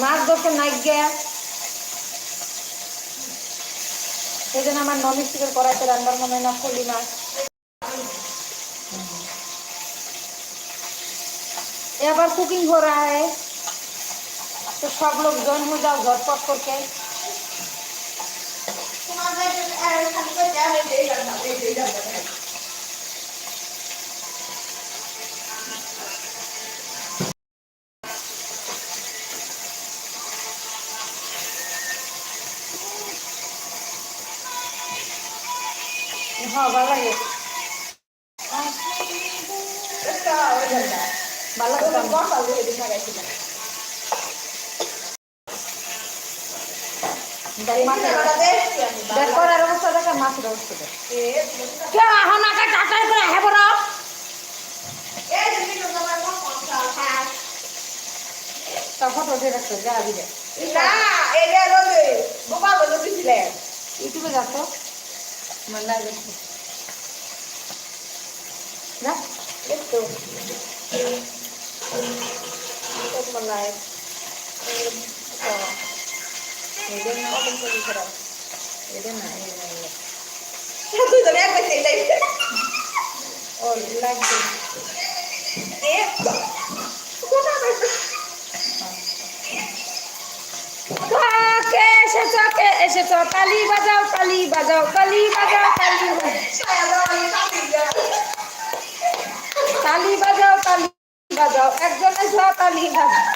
মাছ ধরতে নাই গে সেই জন্য আমার নন স্টিকের কড়াইতে রান্নার মনে হয় না ফলি মাছ এবার कुकिंग हो रहा है तो सब लोग ज्वाइन हो जाओ झटपट करके हाँ ভালো লাগে। ভালো লাগে দেখ মাছের দেখ করার অবস্থা দেখ আর অবস্থা দেখ। কে এখন আগে টাটাই করে হে বড়। তা ফটো যা দিবে ইউটিউবে যাচ্ছ? আমার লাগে না এদের না এদের না এদের না ও লাগবে কে এসেছ কে এসেছ তালি বাজাও তালি বাজাও তালি বাজাও তালি বাজাও তালি বাজাও তালি বাজাও একজন এসো তালি বাজাও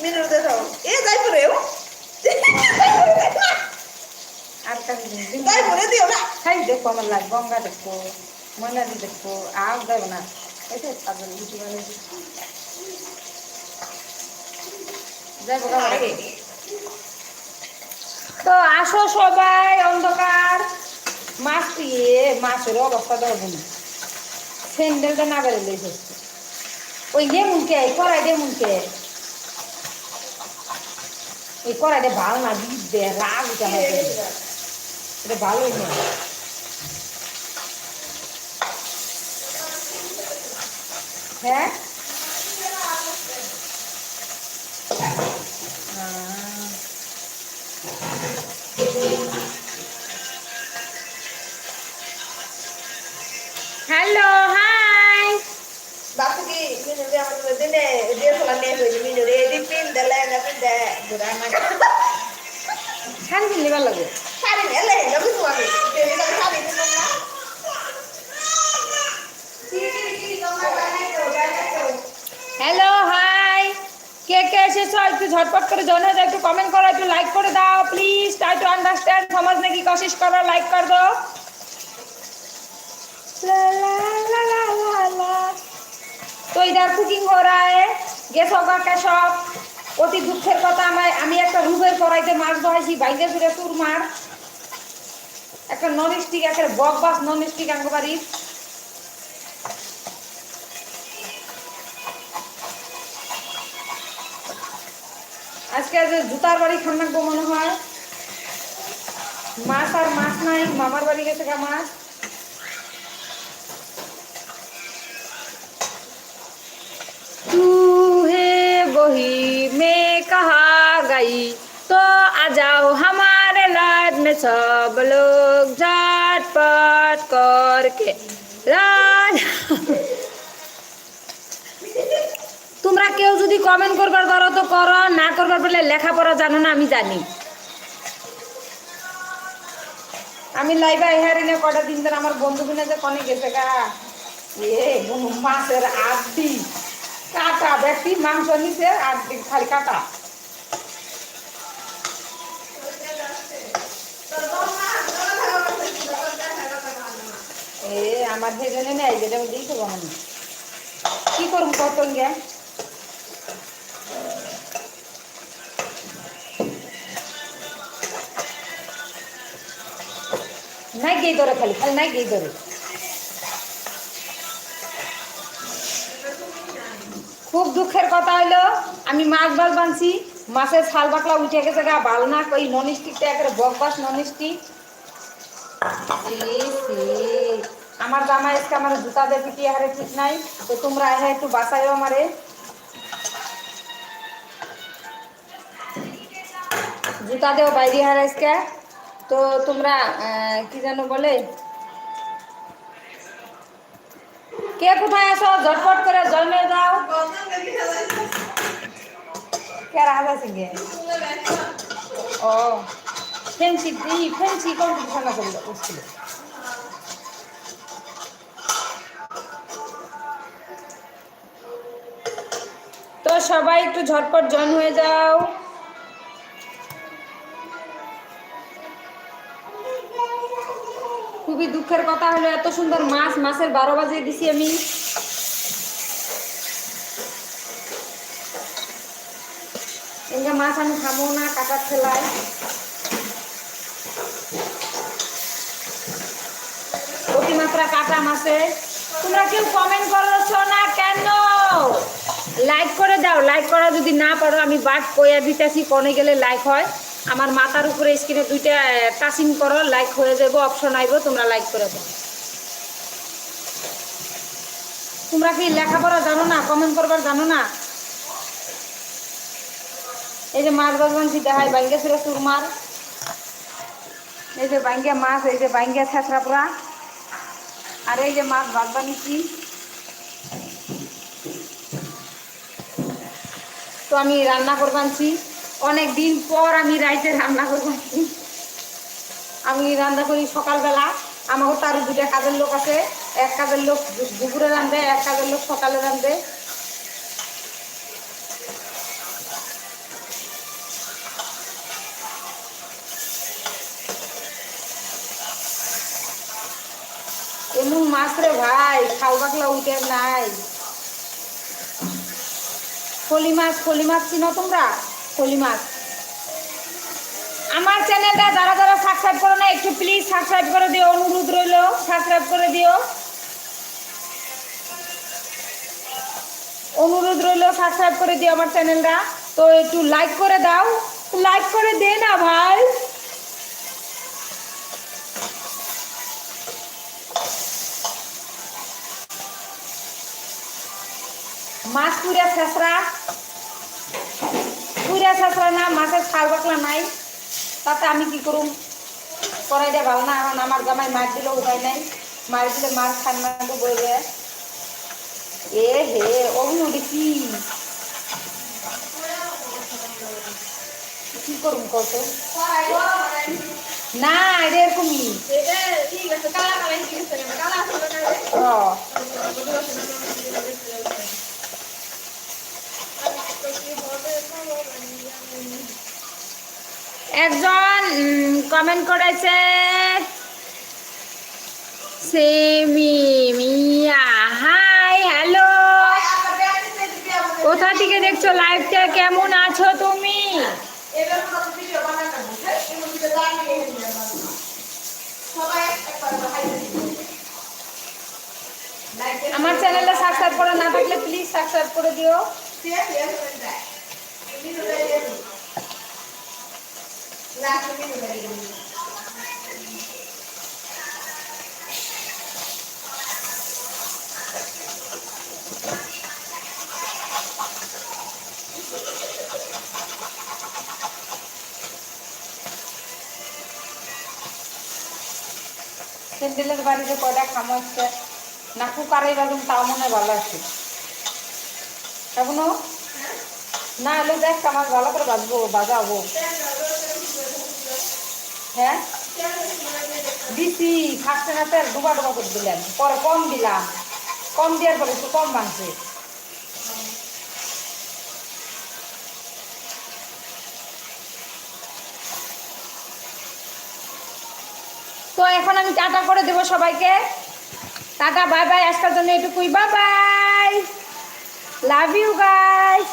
মন আছে না মন আছে দিন আর কর দিন দিন খাই দেখো আমার লাগ গঙ্গা দেখো মনালি দেখো আর দেব না এসে পাগল ইউটিউবে যাই বাবা তো আসো সবাই অন্ধকার মাছ দিয়ে মাছের অবস্থা দেখব না স্যান্ডেলটা না বেরোলে হচ্ছে ওই যে মুনকে কড়াই দে ওই কড়াইটা ভালো না বিষ রাগ উঠে এটা ভালোই না হ্যাঁ hello hi minu dia macam pin dah, drama. Sari কিনলে ভালো লাগে Cari ni lah, dah betul aku. Dia ni tak cari tu mana. Hello hi কে কে এসেছো একটু ঝটপট করে জয়েন হয়ে যাও একটু কমেন্ট করো একটু লাইক করে দাও प्लीज ट्राई टू अंडरस्टैंड समझने की कोशिश करो लाइक कर दो ला ला ला ला ला ला তো ইধার কুকিং हो रहा है গেস হোগা কে সব অতি দুঃখের কথা আমি আমি একটা রুবের কড়াইতে মাছ বহাইছি বাইরে ফিরে সুর মার। একটা নন স্টিক একটা বক বাস নন স্টিক আঙ্গবাড়ি আজকে যে জুতার বাড়ি খান রাখব মনে হয়। মাছ আর মাছ নাই, মামার বাড়ি গেছে মাছ। कहा गई तो आ जाओ हमारे लाइफ में सब लोग झटपट करके राज তোমরা কেউ যদি কমেন্ট করবার পারো তো করো না করবার পারলে লেখাপড়া জানো না আমি জানি আমি লাইভে হেয়ারিনে কটা দিন ধরে আমার বন্ধু বিনা যে কনে গেছে গা এ বুনু মাছের আড্ডি কাটা ব্যক্তি মাংস নিচে আড্ডি খালি কাটা আমার সেজনে নেই যেটা দিই দেবো আমি কি করুম কত গে নাই গেই ধরে খালি খালি নাই গেই ধরে। খুব দুঃখের কথা হইল, আমি মাছ বাল বানছি, মাছের ছাল বাকলা উঠে গেছে গা, বাল না ওই ননস্টিকটা একেবারে বকবাস ননস্টিক। আমার জামা আজকে আমার জুতা দেখে কি হারে ঠিক নাই, তো তোমরা হ্যাঁ একটু বাঁচাইও আমারে। জুতা দেও বাইরে হার আজকে। তো তোমরা কি যেন বলে? কে কোথায় আছো? ঝটপট করে জন্মে দাও। কে রাজা সিংহে ও, ফেন্সি ফেন্সি কম্পিটিশন করছিল করছিল সবাই একটু ঝটপট জয়েন হয়ে যাও। খুবই দুঃখের কথা হলো, এত সুন্দর মাছ, মাছের বারো বাজে দিছি আমি। এঙ্গা মাছ আমি খামো না, কাটার ঠেলায়। অতিমাত্রা কাটা মাছে। তোমরা কেউ কমেন্ট করছ না কেন? লাইক করে দাও লাইক করা যদি না পারো, আমি বাদ কইয়া দিতেছি কনে গেলে লাইক হয়। আমার মাথার উপরে স্ক্রিনে দুইটা টাচিং করো লাইক হয়ে যাব অপশন আইব, তোমরা লাইক করে দাও। তোমরা কি লেখাপড়া জানো না কমেন্ট করবার জানো না? এই যে মাছ বাজ বানছি দেখাই বাইঙ্গা ছিল সুরমার এই যে বাইঙ্গা মাছ, এই যে বাইঙ্গা ছেঁচড়া পুরা আর এই যে মাছ ভাত তো আমি রান্না করবানছি অনেক দিন পর আমি রাইতে রান্না করবানছি আমি রান্না করি সকালবেলা। আমাকে তার দুটা কাজের লোক আছে। এক কাজের লোক দুপুরে রান্ধে এক কাজের লোক সকালে রান্ধে এমন মাছ রে ভাই খাও বাকলা উঠে নাই। ফলি মাছ কলি মাছ চিনো তোমরা? ফলি মাছ আমার চ্যানেলটা যারা যারা সাবস্ক্রাইব করো না একটু প্লিজ সাবস্ক্রাইব করে দিও, অনুরোধ রইল, সাবস্ক্রাইব করে দিও। অনুরোধ রইল, সাবস্ক্রাইব করে দিও আমার চ্যানেলটা। তো একটু লাইক করে দাও। লাইক করে দে না ভাই মাছ পুরা ছেঁচড়া। পুরা ছেঁচড়া না মাছের ছাল বাকলা নাই। তাতে আমি কি করুম? কড়াইটা ভালো না এখন আমার জামাই মাছ দিলে উপায় নাই। মার দিলে মাছ খান না বলবে এ হে অভিনয় কি? কি করুম কত না এটা এরকমই। ও একজন কমেন্ট করেছে, সেমি মিয়া। হাই হ্যালো কোথা থেকে দেখছ লাইভটা কেমন আছো তুমি? আমার চ্যানেলটা সাবস্ক্রাইব করা, না থাকলে প্লিজ সাবস্ক্রাইব করে দিও। স্যান্ডেলের বাড়িতে কয়টা খামো আসছে না কুকারে বাজুন তাও মনে হয় ভালো আছে। এখনও না, এলে দেখ, আমার ভালো করে বাজবো, বাজাবো। হ্যাঁ? দিছি তেল ডুবা ডুবা করে পরে কম দিলাম। কম দেওয়ার পরে একটু কম তো এখন আমি টাটা করে দেবো সবাইকে। Tata, bye bye. জন্য এটুকুই। Bye bye. Love you guys